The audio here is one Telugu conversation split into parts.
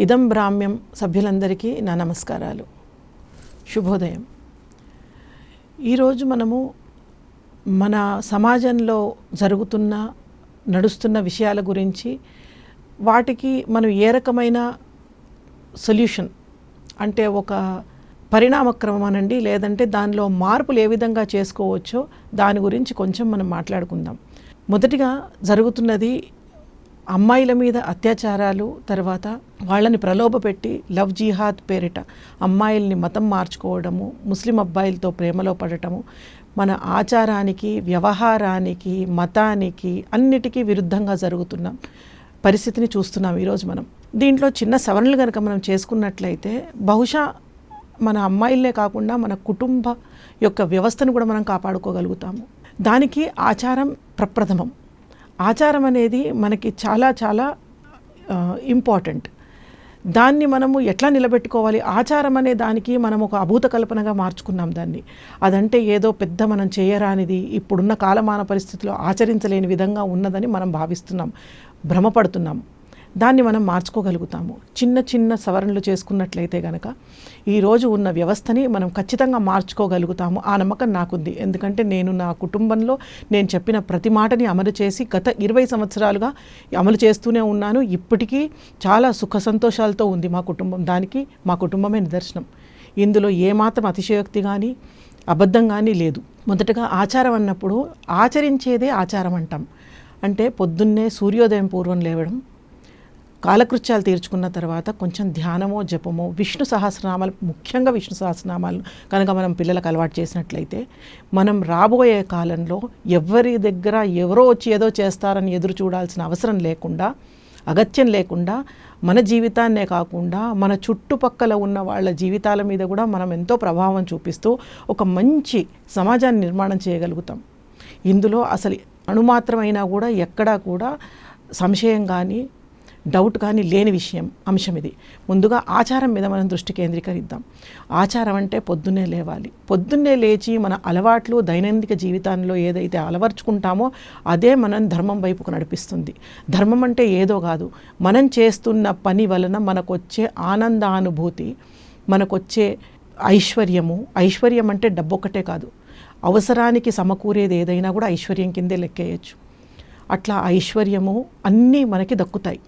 ఇదం బ్రాహ్మ్యం సభ్యులందరికీ నా నమస్కారాలు. శుభోదయం. ఈరోజు మనము మన సమాజంలో జరుగుతున్న నడుస్తున్న విషయాల గురించి వాటికి మనం ఏ రకమైన సొల్యూషన్ అంటే ఒక పరిణామక్రమం అనండి లేదంటే దానిలో మార్పులు ఏ విధంగా చేసుకోవచ్చో దాని గురించి కొంచెం మనం మాట్లాడుకుందాం. మొదటిగా జరుగుతున్నది అమ్మాయిల మీద అత్యాచారాలు తర్వాత వాళ్ళని ప్రలోభపెట్టి లవ్ జిహాద్ పేరిట అమ్మాయిల్ని మతం మార్చుకోవడము ముస్లిం అబ్బాయిలతో ప్రేమలో పడటము మన ఆచారానికి వ్యవహారానికి మతానికి అన్నిటికీ విరుద్ధంగా జరుగుతున్నాం పరిస్థితిని చూస్తున్నాం ఈరోజు మనం. దీంట్లో చిన్న సవరణలు కనుక మనం చేసుకున్నట్లయితే బహుశా మన అమ్మాయిలే కాకుండా మన కుటుంబ యొక్క వ్యవస్థను కూడా మనం కాపాడుకోగలుగుతాము. దానికి ఆచారం ప్రప్రథమం. ఆచారం అనేది మనకి చాలా చాలా ఇంపార్టెంట్ దాన్ని మనము ఎట్లా నిలబెట్టుకోవాలి? ఆచారం అనే దానికి మనం ఒక అభూత కల్పనగా మార్చుకున్నాం దాన్ని. అదంటే ఏదో పెద్ద మనం చేయరానిది ఇప్పుడున్న కాలమాన పరిస్థితుల్లో ఆచరించలేని విధంగా ఉన్నదని మనం భావిస్తున్నాం. భ్రమపడుతున్నాం. దాన్ని మనం మార్చుకోగలుగుతాము. చిన్న చిన్న సవరణలు చేసుకున్నట్లయితే గనక ఈరోజు ఉన్న వ్యవస్థని మనం ఖచ్చితంగా మార్చుకోగలుగుతాము. ఆ నమ్మకం నాకుంది. ఎందుకంటే నేను నా కుటుంబంలో నేను చెప్పిన ప్రతి మాటని అమలు చేసి గత ఇరవై సంవత్సరాలుగా అమలు చేస్తూనే ఉన్నాను. ఇప్పటికీ చాలా సుఖ సంతోషాలతో ఉంది మా కుటుంబం. దానికి మా కుటుంబమే నిదర్శనం. ఇందులో ఏమాత్రం అతిశయోక్తి కానీ అబద్ధం కానీ లేదు. మొదటగా ఆచారం అన్నప్పుడు ఆచరించేదే ఆచారం అంటాం. అంటే పొద్దున్నే సూర్యోదయం పూర్వం లేవడం కాలకృత్యాలు తీర్చుకున్న తర్వాత కొంచెం ధ్యానమో జపమో విష్ణు సహస్రనామాలు ముఖ్యంగా విష్ణు సహస్రనామాలు కనుక మనం పిల్లలకు అలవాటు చేసినట్లయితే మనం రాబోయే కాలంలో ఎవరి దగ్గర ఎవరో వచ్చి ఏదో చేస్తారని ఎదురు చూడాల్సిన అవసరం లేకుండా అగత్యం లేకుండా మన జీవితాన్నే కాకుండా మన చుట్టుపక్కల ఉన్న వాళ్ళ జీవితాల మీద కూడా మనం ఎంతో ప్రభావం చూపిస్తూ ఒక మంచి సమాజాన్ని నిర్మాణం చేయగలుగుతాం. ఇందులో అసలు అణుమాత్రమైనా కూడా ఎక్కడా కూడా సంశయం కానీ డౌట్ కానీ లేని విషయం అంశం ఇది. ముందుగా ఆచారం మీద మనం దృష్టి కేంద్రీకరిద్దాం. ఆచారం అంటే పొద్దున్నే లేవాలి. పొద్దున్నే లేచి మన అలవాట్లు దైనందిక జీవితంలో ఏదైతే అలవర్చుకుంటామో అదే మనం ధర్మం వైపుకు నడిపిస్తుంది. ధర్మం అంటే ఏదో కాదు. మనం చేస్తున్న పని వలన మనకొచ్చే ఆనందానుభూతి మనకొచ్చే ఐశ్వర్యము. ఐశ్వర్యం అంటే డబ్బు కాదు. అవసరానికి సమకూరేది ఏదైనా కూడా ఐశ్వర్యం కిందే లెక్కేయచ్చు. అట్లా ఐశ్వర్యము అన్నీ మనకి దక్కుతాయి.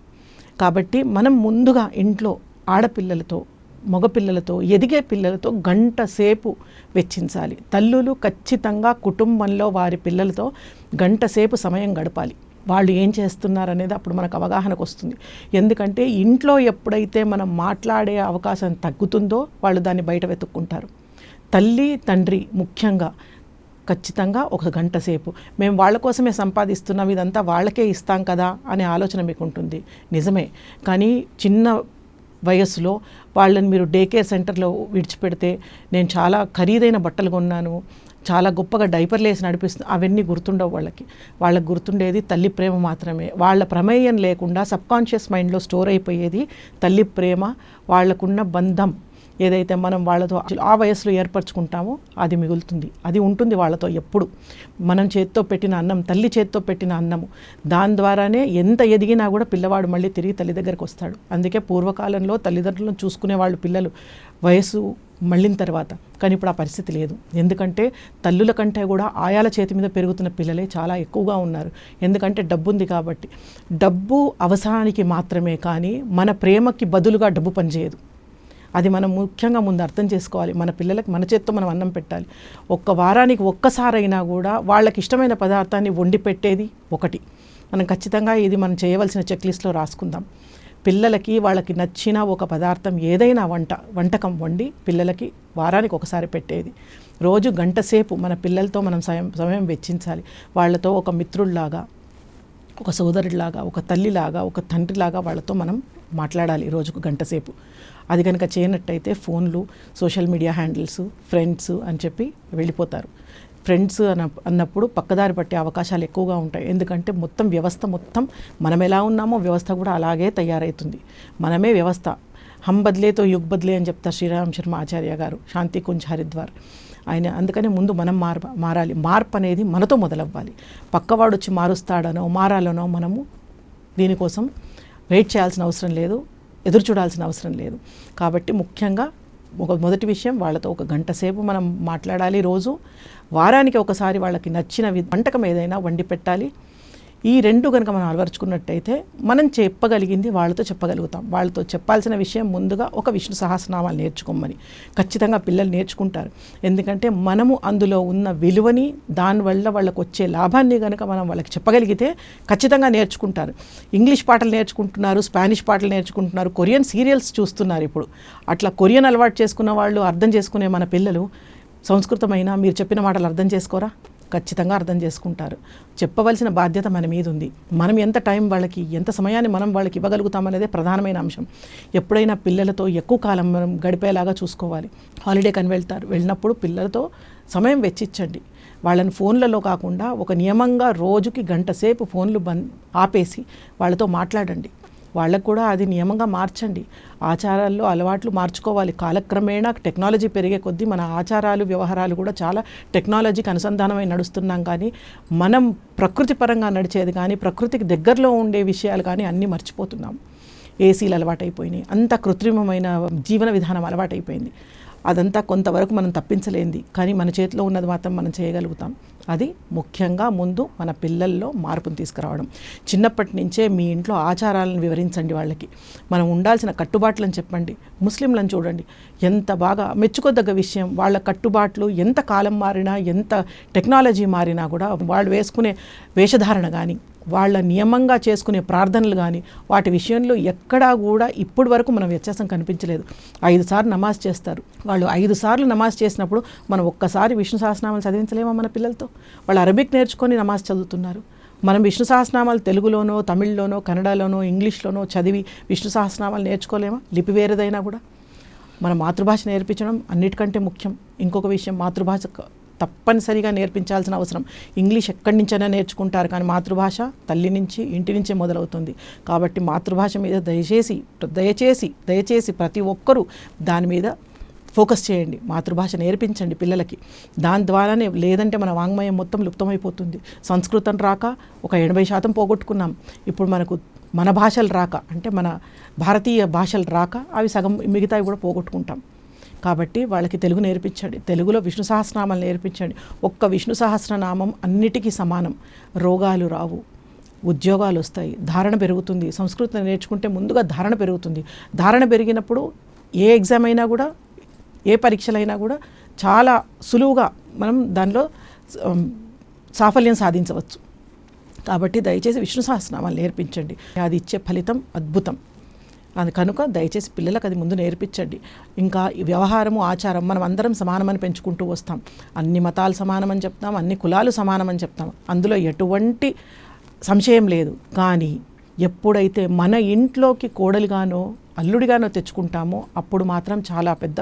కాబట్టి మనం ముందుగా ఇంట్లో ఆడపిల్లలతో మగపిల్లలతో ఎదిగే పిల్లలతో గంట సేపు వెచ్చించాలి. తల్లులు ఖచ్చితంగా కుటుంబంలో వారి పిల్లలతో గంట సేపు సమయం గడపాలి. వాళ్ళు ఏం చేస్తున్నారు అనేది అప్పుడు మనకు అవగాహనకు వస్తుంది. ఎందుకంటే ఇంట్లో ఎప్పుడైతే మనం మాట్లాడే అవకాశం తగ్గుతుందో వాళ్ళు దాన్ని బయట వెతుక్కుంటారు. తల్లి తండ్రి ముఖ్యంగా ఖచ్చితంగా ఒక గంట సేపు. మేము వాళ్ళ కోసమే సంపాదిస్తున్నాం ఇదంతా వాళ్ళకే ఇస్తాం కదా అనే ఆలోచన మీకు ఉంటుంది నిజమే. కానీ చిన్న వయస్సులో వాళ్ళని మీరు డే కేర్ సెంటర్లో విడిచిపెడితే నేను చాలా ఖరీదైన బట్టలు కొన్నాను చాలా గొప్పగా డైపర్లు వేసి నడిపిస్తుంది అవన్నీ గుర్తుండవు వాళ్ళకి. వాళ్ళకి గుర్తుండేది తల్లి ప్రేమ మాత్రమే. వాళ్ళ ప్రమేయం లేకుండా సబ్కాన్షియస్ మైండ్లో స్టోర్ అయిపోయేది తల్లి ప్రేమ వాళ్ళకున్న బంధం. ఏదైతే మనం వాళ్ళతో ఆ వయసులో ఏర్పరచుకుంటామో అది మిగులుతుంది. అది ఉంటుంది వాళ్ళతో ఎప్పుడు. మనం చేత్తో పెట్టిన అన్నం తల్లి చేత్తో పెట్టిన అన్నము దాని ద్వారానే ఎంత ఎదిగినా కూడా పిల్లవాడు మళ్ళీ తిరిగి తల్లి దగ్గరికి వస్తాడు. అందుకే పూర్వకాలంలో తల్లిదండ్రులను చూసుకునే వాళ్ళు పిల్లలు వయసు మళ్ళిన తర్వాత. కానీ ఇప్పుడు ఆ పరిస్థితి లేదు. ఎందుకంటే తల్లుల కంటే కూడా ఆయాల చేతి మీద పెరుగుతున్న పిల్లలే చాలా ఎక్కువగా ఉన్నారు. ఎందుకంటే డబ్బు ఉంది కాబట్టి. డబ్బు అవసరానికి మాత్రమే కానీ మన ప్రేమకి బదులుగా డబ్బు పనిచేయదు. అది మనం ముఖ్యంగా ముందు అర్థం చేసుకోవాలి. మన పిల్లలకి మన చేత్తో మనం అన్నం పెట్టాలి. ఒక్క వారానికి ఒక్కసారైనా కూడా వాళ్ళకి ఇష్టమైన పదార్థాన్ని వండి పెట్టేది ఒకటి. మనం ఖచ్చితంగా ఇది మనం చేయవలసిన చెక్ లిస్ట్లో రాసుకుందాం. పిల్లలకి వాళ్ళకి నచ్చిన ఒక పదార్థం ఏదైనా వంట వంటకం వండి పిల్లలకి వారానికి ఒకసారి పెట్టేది. రోజు గంట సేపు మన పిల్లలతో మనం సమయం సమయం వెచ్చించాలి. వాళ్ళతో ఒక మిత్రుల్లాగా ఒక సోదరుడిలాగా ఒక తల్లిలాగా ఒక తండ్రిలాగా వాళ్ళతో మనం మాట్లాడాలి రోజుకు గంట సేపు. అది కనుక చేయనట్టయితే ఫోన్లు సోషల్ మీడియా హ్యాండిల్స్ ఫ్రెండ్స్ అని చెప్పి వెళ్ళిపోతారు. ఫ్రెండ్స్ అన్న అన్నప్పుడు పక్కదారి పట్టే అవకాశాలు ఎక్కువగా ఉంటాయి. ఎందుకంటే మొత్తం వ్యవస్థ మొత్తం మనం ఎలా ఉన్నామో వ్యవస్థ కూడా అలాగే తయారవుతుంది మనమే వ్యవస్థ. హం బద్లేతో యుగ్ బద్లే అని చెప్తారు శ్రీరామ్ శర్మ ఆచార్య గారు శాంతి కుంజ్ హరిద్వార్. ఆయన అందుకనే ముందు మనం మార్ మారాలి. మార్పు అనేది మనతో మొదలవ్వాలి. పక్కవాడు వచ్చి మారుస్తాడనో మారాలనో మనము దీనికోసం వెయిట్ చేయాల్సిన అవసరం లేదు ఎదురు చూడాల్సిన అవసరం లేదు. కాబట్టి ముఖ్యంగా ఒక మొదటి విషయం వాళ్ళతో ఒక గంట సేపు మనం మాట్లాడాలి రోజు. వారానికి ఒకసారి వాళ్ళకి నచ్చిన వంటకం ఏదైనా వండి పెట్టాలి. ఈ రెండు కనుక మనం అలవరుచుకున్నట్టయితే మనం చెప్పగలిగింది వాళ్ళతో చెప్పగలుగుతాం. వాళ్ళతో చెప్పాల్సిన విషయం ముందుగా ఒక విష్ణు సహస్రనామాలు నేర్చుకోమని. ఖచ్చితంగా పిల్లలు నేర్చుకుంటారు. ఎందుకంటే మనము అందులో ఉన్న విలువని దానివల్ల వాళ్ళకు వచ్చే లాభాన్ని కనుక మనం వాళ్ళకి చెప్పగలిగితే ఖచ్చితంగా నేర్చుకుంటారు. ఇంగ్లీష్ పాటలు నేర్చుకుంటున్నారు స్పానిష్ పాటలు నేర్చుకుంటున్నారు కొరియన్ సీరియల్స్ చూస్తున్నారు ఇప్పుడు. అట్లా కొరియన్ అలవాటు చేసుకున్న వాళ్ళు అర్థం చేసుకునే మన పిల్లలు సంస్కృతమైన మీరు చెప్పిన మాటలు అర్థం చేసుకోరా? ఖచ్చితంగా అర్థం చేసుకుంటారు. చెప్పవలసిన బాధ్యత మన మీద ఉంది. మనం ఎంత టైం వాళ్ళకి ఎంత సమయాన్ని మనం వాళ్ళకి ఇవ్వగలుగుతామనేదే ప్రధానమైన అంశం. ఎప్పుడైనా పిల్లలతో ఎక్కువ కాలం మనం గడిపేలాగా చూసుకోవాలి. హాలిడే కని వెళ్తారు. వెళ్ళినప్పుడు పిల్లలతో సమయం వెచ్చించండి వాళ్ళని ఫోన్లలో కాకుండా ఒక నియమంగా రోజుకి గంట సేపు ఫోన్లు బంద్ ఆపేసి వాళ్ళతో మాట్లాడండి. వాళ్ళకు కూడా అది నియమంగా మార్చండి. ఆచారాల్లో అలవాట్లు మార్చుకోవాలి. కాలక్రమేణా టెక్నాలజీ పెరిగే కొద్దీ మన ఆచారాలు వ్యవహారాలు కూడా చాలా టెక్నాలజీకి అనుసంధానమై నడుస్తున్నాం కానీ మనం ప్రకృతి పరంగా నడిచేది కానీ ప్రకృతికి దగ్గరలో ఉండే విషయాలు కానీ అన్నీ మర్చిపోతున్నాం. ఏసీలు అలవాటైపోయినాయి. అంత కృత్రిమమైన జీవన విధానం అలవాటైపోయింది. అదంతా కొంతవరకు మనం తప్పించలేంది. కానీ మన చేతిలో ఉన్నది మాత్రం మనం చేయగలుగుతాం. అది ముఖ్యంగా ముందు మన పిల్లల్లో మార్పును తీసుకురావడం. చిన్నప్పటి నుంచే మీ ఇంట్లో ఆచారాలను వివరించండి వాళ్ళకి. మనం ఉండాల్సిన కట్టుబాట్లను చెప్పండి. ముస్లింలను చూడండి. ఎంత బాగా మెచ్చుకోదగ్గ విషయం. వాళ్ళ కట్టుబాట్లు ఎంత కాలం మారినా ఎంత టెక్నాలజీ మారినా కూడా వాళ్ళు వేసుకునే వేషధారణ కానీ వాళ్ళ నియమంగా చేసుకునే ప్రార్థనలు కానీ వాటి విషయంలో ఎక్కడా కూడా ఇప్పటి వరకు మనం వ్యత్యాసం కనిపించలేదు. ఐదు సార్లు నమాజ్ చేస్తారు. వాళ్ళు ఐదు సార్లు నమాజ్ చేసినప్పుడు మనం ఒక్కసారి విష్ణు సహస్రనామాలు చదివించలేమా మన పిల్లలతో? వాళ్ళు అరబిక్ నేర్చుకొని నమాజ్ చదువుతున్నారు. మనం విష్ణు సహస్రనామాలు తెలుగులోనో తమిళ్ళోనో కన్నడలోనో ఇంగ్లీష్లోనో చదివి విష్ణు సహస్రనామాలు నేర్చుకోలేమా? లిపి వేరేదైనా కూడా? మన మాతృభాష నేర్పించడం అన్నిటికంటే ముఖ్యం. ఇంకొక విషయం మాతృభాష తప్పనిసరిగా నేర్పించాల్సిన అవసరం. ఇంగ్లీష్ ఎక్కడి నుంచైనా నేర్చుకుంటారు కానీ మాతృభాష తల్లి నుంచి ఇంటి నుంచే మొదలవుతుంది. కాబట్టి మాతృభాష మీద దయచేసి దయచేసి దయచేసి ప్రతి ఒక్కరూ దాని మీద ఫోకస్ చేయండి. మాతృభాష నేర్పించండి పిల్లలకి. దాని ద్వారానే లేదంటే మన వాంగ్మయం మొత్తం లుప్తమైపోతుంది. సంస్కృతం రాక ఒక ఎనభై శాతం పోగొట్టుకున్నాం. ఇప్పుడు మనకు మన భాషలు రాక అంటే మన భారతీయ భాషలు రాక అవి సగం మిగతావి కూడా పోగొట్టుకుంటాం. కాబట్టి వాళ్ళకి తెలుగు నేర్పించండి. తెలుగులో విష్ణు సహస్రనామాలు నేర్పించండి. ఒక్క విష్ణు సహస్రనామం అన్నిటికీ సమానం. రోగాలు రావు. ఉద్యోగాలు వస్తాయి. ధారణ పెరుగుతుంది. సంస్కృతం నేర్చుకుంటే ముందుగా ధారణ పెరుగుతుంది. ధారణ పెరిగినప్పుడు ఏ ఎగ్జామ్ అయినా కూడా ఏ పరీక్షలైనా కూడా చాలా సులువుగా మనం దానిలో సాఫల్యం సాధించవచ్చు. కాబట్టి దయచేసి విష్ణు సహస్రనామాలు నేర్పించండి. అది ఇచ్చే ఫలితం అద్భుతం. అది కనుక దయచేసి పిల్లలకు అది ముందు నేర్పించండి. ఇంకా వ్యవహారము ఆచారం మనం అందరం సమానమని పెంచుకుంటూ వస్తాం. అన్ని మతాలు సమానమని చెప్తాం అన్ని కులాలు సమానమని చెప్తాం. అందులో ఎటువంటి సంశయం లేదు. కానీ ఎప్పుడైతే మన ఇంట్లోకి కోడలిగానో అల్లుడిగానో తెచ్చుకుంటామో అప్పుడు మాత్రం చాలా పెద్ద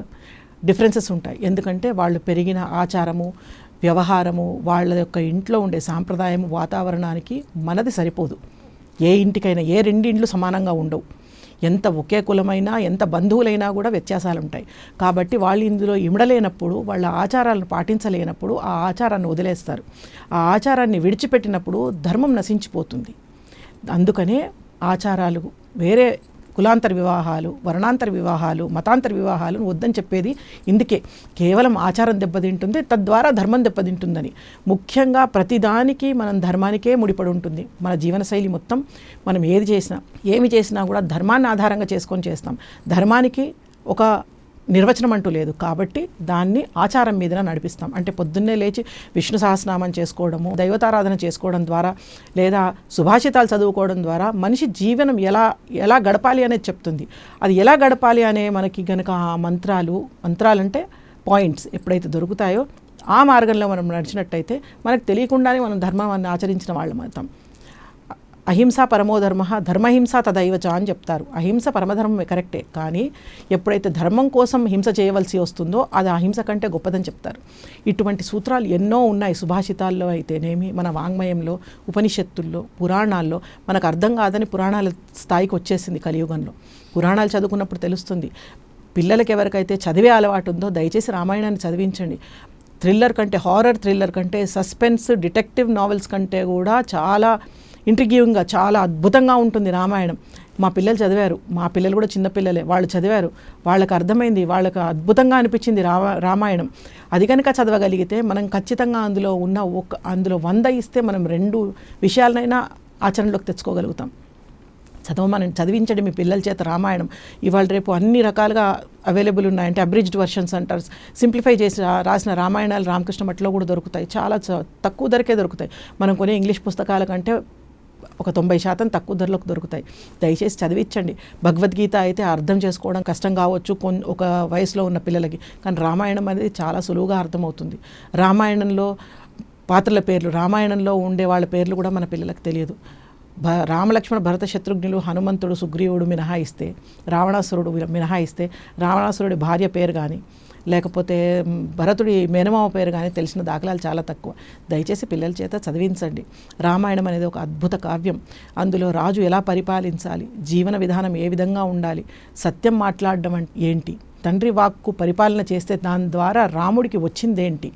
డిఫరెన్సెస్ ఉంటాయి. ఎందుకంటే వాళ్ళు పెరిగిన ఆచారము వ్యవహారము వాళ్ళ యొక్క ఇంట్లో ఉండే సాంప్రదాయం వాతావరణానికి మనది సరిపోదు. ఏ ఇంటికైనా ఏ రెండు ఇండ్లు సమానంగా ఉండవు. ఎంత ఒకే కులమైనా ఎంత బంధువులైనా కూడా వ్యత్యాసాలు ఉంటాయి కాబట్టి వాళ్ళు ఇందులో ఇమడలేనప్పుడు వాళ్ళ ఆచారాలను పాటించలేనప్పుడు ఆ ఆచారాన్ని వదిలేస్తారు. ఆ ఆచారాన్ని విడిచిపెట్టినప్పుడు ధర్మం నశించిపోతుంది. అందుకనే ఆచారాలు వేరే కులాంతర వివాహాలు వర్ణాంతర వివాహాలు మతాంతర వివాహాలు వద్దని చెప్పేది ఇందుకే. కేవలం ఆచారం దెబ్బతింటుంది తద్వారా ధర్మం దెబ్బతింటుందని. ముఖ్యంగా ప్రతిదానికి మనం ధర్మానికే ముడిపడి ఉంటుంది. మన జీవనశైలి మొత్తం మనం ఏది చేసినా ఏమి చేసినా కూడా ధర్మాన్ని ఆధారంగా చేసుకొని చేస్తాం. ధర్మానికి ఒక నిర్వచనం అంటూ లేదు. కాబట్టి దాన్ని ఆచారం మీద నడిపిస్తాం. అంటే పొద్దున్నే లేచి విష్ణు సహస్రనామం చేసుకోవడము దైవతారాధన చేసుకోవడం ద్వారా లేదా సుభాషితాలు చదువుకోవడం ద్వారా మనిషి జీవనం ఎలా ఎలా గడపాలి అనేది చెప్తుంది. అది ఎలా గడపాలి అనే మనకి గనక ఆ మంత్రాలు మంత్రాలంటే పాయింట్స్ ఎప్పుడైతే దొరుకుతాయో ఆ మార్గంలో మనం నడిచినట్టయితే మనకు తెలియకుండానే మనం ధర్మాన్ని ఆచరించిన వాళ్ళం అవుతాం. అహింస పరమోధర్మ ధర్మహింస తదైవచ అని చెప్తారు. అహింస పరమధర్మమే కరెక్టే కానీ ఎప్పుడైతే ధర్మం కోసం హింస చేయవలసి వస్తుందో అది అహింస కంటే గొప్పదని చెప్తారు. ఇటువంటి సూత్రాలు ఎన్నో ఉన్నాయి సుభాషితాల్లో అయితేనేమి మన వాంగ్మయంలో ఉపనిషత్తుల్లో పురాణాల్లో. మనకు అర్థం కాదని పురాణాల స్థాయికి వచ్చేసింది కలియుగంలో. పురాణాలు చదువుకున్నప్పుడు తెలుస్తుంది పిల్లలకి ఎవరికైతే చదివే అలవాటు ఉందో దయచేసి రామాయణాన్ని చదివించండి. థ్రిల్లర్ కంటే హారర్ థ్రిల్లర్ కంటే సస్పెన్స్ డిటెక్టివ్ నావెల్స్ కంటే కూడా చాలా ఇంట్రిగ్యూయింగ్గా చాలా అద్భుతంగా ఉంటుంది రామాయణం. మా పిల్లలు చదివారు. మా పిల్లలు కూడా చిన్నపిల్లలే వాళ్ళు చదివారు. వాళ్ళకి అర్థమైంది. వాళ్ళకి అద్భుతంగా అనిపించింది రామ రామాయణం. అది కనుక చదవగలిగితే మనం ఖచ్చితంగా అందులో ఉన్న ఒక అందులో వంద ఇస్తే మనం రెండు విషయాలనైనా ఆచరణలోకి తెచ్చుకోగలుగుతాం. చదవమని చదివించండి మీ పిల్లల చేత రామాయణం. ఇవాళ రేపు అన్ని రకాలుగా అవైలబుల్ ఉన్నాయి అంటే అబ్రిజ్డ్ వర్షన్స్ అంటారు. సింప్లిఫై చేసి రాసిన రామాయణాలు రామకృష్ణ మఠలో కూడా దొరుకుతాయి. చాలా చ- తక్కువ ధరకే దొరుకుతాయి. మనం కొనే ఇంగ్లీష్ పుస్తకాల కంటే ఒక తొంభై శాతం తక్కువ ధరలకు దొరుకుతాయి. దయచేసి చదివించండి. భగవద్గీత అయితే అర్థం చేసుకోవడం కష్టం కావచ్చు కొన్ని ఒక వయసులో ఉన్న పిల్లలకి. కానీ రామాయణం అనేది చాలా సులువుగా అర్థమవుతుంది. రామాయణంలో పాత్రల పేర్లు రామాయణంలో ఉండే వాళ్ళ పేర్లు కూడా మన పిల్లలకు తెలియదు. భ రామలక్ష్మణ భరత శత్రుఘ్నులు హనుమంతుడు సుగ్రీవుడు మినహాయిస్తే రావణాసురుడు మినహాయిస్తే రావణాసురుడి భార్య పేరు కానీ లేకపోతే భరతుడి మేనమామ పేరు కానీ తెలిసిన దాఖలాలు చాలా తక్కువ. దయచేసి పిల్లల చేత చదివించండి. రామాయణం అనేది ఒక అద్భుత కావ్యం. అందులో రాజు ఎలా పరిపాలించాలి? జీవన విధానం ఏ విధంగా ఉండాలి? సత్యం మాట్లాడడం ఏంటి? తండ్రి వాక్కు పరిపాలన చేస్తే దాని ద్వారా రాముడికి వచ్చిందేంటి?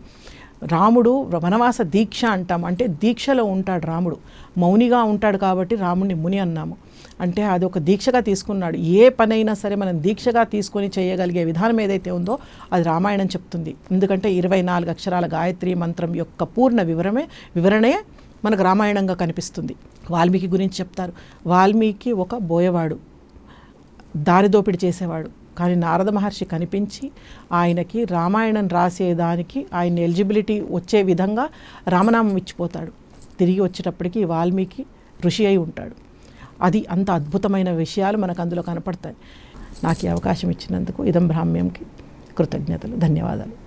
రాముడు వనవాస దీక్ష అంటాం. అంటే దీక్షలో ఉంటాడు రాముడు. మౌనిగా ఉంటాడు కాబట్టి రాముడిని ముని అన్నాము. అంటే అది ఒక దీక్షగా తీసుకున్నాడు. ఏ పనైనా సరే మనం దీక్షగా తీసుకొని చేయగలిగే విధానం ఏదైతే ఉందో అది రామాయణం చెప్తుంది. ఎందుకంటే ఇరవై నాలుగు అక్షరాల గాయత్రి మంత్రం యొక్క పూర్ణ వివరమే వివరణే మనకు రామాయణంగా కనిపిస్తుంది. వాల్మీకి గురించి చెప్తారు. వాల్మీకి ఒక బోయవాడు దారిదోపిడి చేసేవాడు. కానీ నారద మహర్షి కనిపించి ఆయనకి రామాయణం రాసేదానికి ఆయన ఎలిజిబిలిటీ వచ్చే విధంగా రామనామం ఇచ్చిపోతాడు. తిరిగి వచ్చేటప్పటికి వాల్మీకి ఋషి అయి ఉంటాడు. అది అంత అద్భుతమైన విషయాలు మనకు అందులో కనపడతాయి. నాకు ఈ అవకాశం ఇచ్చినందుకు ఇదం బ్రాహ్మ్యంకి కృతజ్ఞతలు. ధన్యవాదాలు.